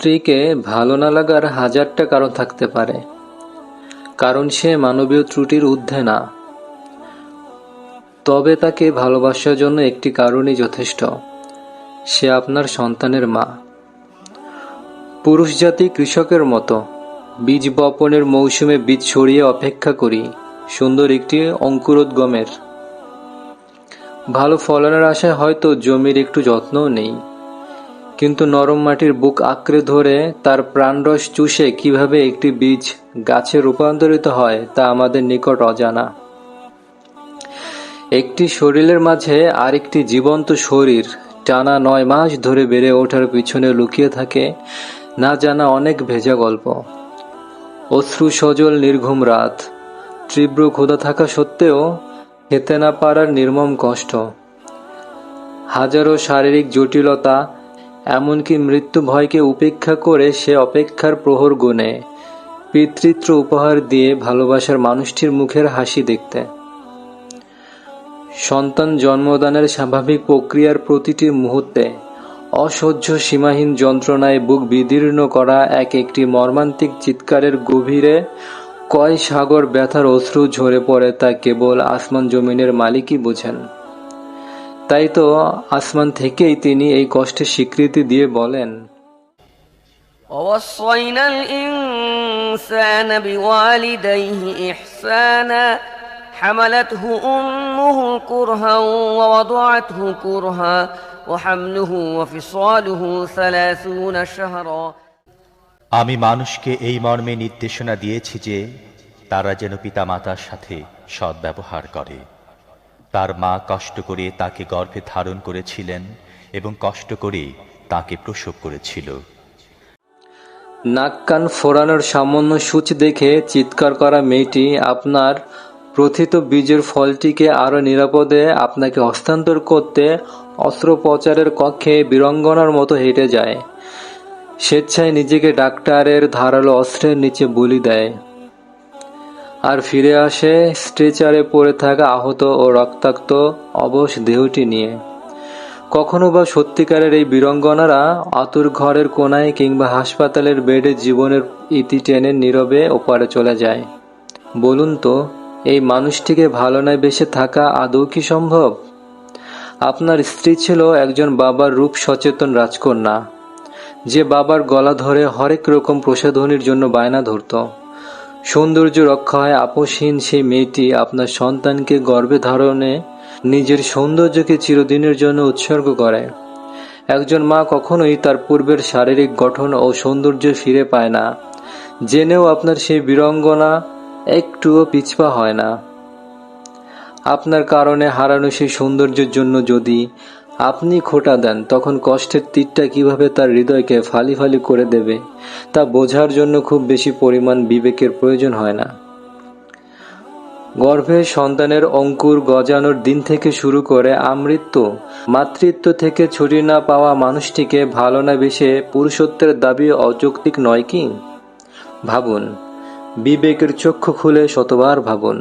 স্ত্রীকে ভালো না লাগার হাজারটা কারণ থাকতে পারে। কারণ সে মানবীয় ত্রুটির ঊর্ধ্বে না। তবে তাকে ভালোবাসার জন্য একটি কারণই যথেষ্ট। সে আপনার সন্তানের মা। পুরুষ জাতি কৃষকের মতো। বীজ বপনের মৌসুমে বীজ ছড়িয়ে অপেক্ষা করি। সুন্দর একটি অঙ্কুরোদ্গমের। ভালো ফলনের আশায় হয়তো জমির একটু যত্নও নেই। কিন্তু নরম মাটির বুক আঁকড়ে ধরে তার প্রাণরস চুষে কীভাবে একটি বীজ গাছে রূপান্তরিত হয় তা আমাদের নিকট অজানা। একটি শরীরের মাঝে আরেকটি জীবন্ত শরীর টানা নয় মাস ধরে বেড়ে ওঠার পিছনে লুকিয়ে থাকে, না জানা অনেক ভেজা গল্প। অশ্রু সজল নির্ঘুম রাত, তীব্র ক্ষুধা থাকা সত্ত্বেও খেতে না পারার নির্মম কষ্ট। হাজারো শারীরিক জটিলতা এমনকি মৃত্যু ভয়কে উপেক্ষা করে সে অপেক্ষার প্রহর গুনে পিতৃত্ব উপহার দিয়ে ভালোবাসার মানুষটির মুখের হাসি দেখতে। সন্তান জন্মদানের স্বাভাবিক প্রক্রিয়ার প্রতিটি মুহূর্তে অসহ্য সীমাহীন যন্ত্রণায় বুক বিদীর্ণ করা এক একটি মর্মান্তিক চিৎকারের গভীরে কয় সাগর ব্যথার অশ্রু ঝরে পড়ে তা কেবল আসমান জমিনের মালিকই বোঝেন। তাই তো আসমান থেকেই তিনি এই কষ্টের স্বীকৃতি দিয়ে বলেন ووصينا الإنسان بوالديه إحسانا حملته أمه كرها ووضعته كرها وحمله وفصاله ثلاثون شهرا আমি মানুষকে এই মর্মে নির্দেশনা দিয়েছি যে তারা যেন পিতামাতার সাথে সদ্ব্যবহার করে তার মা কষ্ট করে তাকে গর্ভে ধারণ করেছিলেন এবং কষ্ট করে তাকে প্রসব করেছিল। নাক কান ফোরানোর সামান্য সূচ দেখে চিৎকার করা মেয়েটি আপনার প্রথিত বীজের ফলটিকে আরও নিরাপদে আপনাকে হস্তান্তর করতে অস্ত্রোপচারের কক্ষে বীরঙ্গনার মতো হেঁটে যায়। স্বেচ্ছায় নিজেকে ডাক্তারের ধারালো অস্ত্রের নিচে বলি দেয়। আর ফিরে আসে স্ট্রেচারে পড়ে থাকা আহত ও রক্তাক্ত অবশ দেহটি নিয়ে। কখনো বা সত্যিকারের এই বীরঙ্গনারা আতুর ঘরের কোনায় কিংবা হাসপাতালের বেডে জীবনের ইতি টেনে নীরবে ওপারে চলে যায়। বলুন তো, এই মানুষটিকে ভালো নয় বেসে থাকা আদৌ কি সম্ভব? আপনার স্ত্রী ছিল একজন বাবার রূপ সচেতন রাজকন্যা। যে বাবার গলা ধরে হরেক রকম প্রসাধনীর জন্য বায়না ধরত। সৌন্দর্য রক্ষা হয় আপোষহীন সেই মেয়েটি আপনার সন্তানকে গর্ভে ধারণে নিজের সৌন্দর্যকে চিরদিনের জন্য উৎসর্গ করে। একজন মা কখনোই তার পূর্বের শারীরিক গঠন ও সৌন্দর্য ফিরে পায় না। জেনেও আপনার সেই বীরঙ্গনা একটুও পিছপা হয় না। আপনার কারণে হারানো সেই সৌন্দর্যের জন্য যদি আপনি খোটা দেন, তখন কষ্টের তীরটা কীভাবে তার হৃদয়কে ফালি ফালি করে দেবে, তা বোঝার জন্য খুব বেশি পরিমাণ বিবেকের প্রয়োজন হয় না। গর্ভে সন্তানের অঙ্কুর গজানোর দিন থেকে শুরু করে আমৃত্যু, মাতৃত্ব থেকে ছুটি না পাওয়া মানুষটিকে ভালো না বেশে পুরুষত্বের দাবি অযৌক্তিক নয় কি? ভাবুন, বিবেকের চক্ষু খুলে শতবার ভাবুন।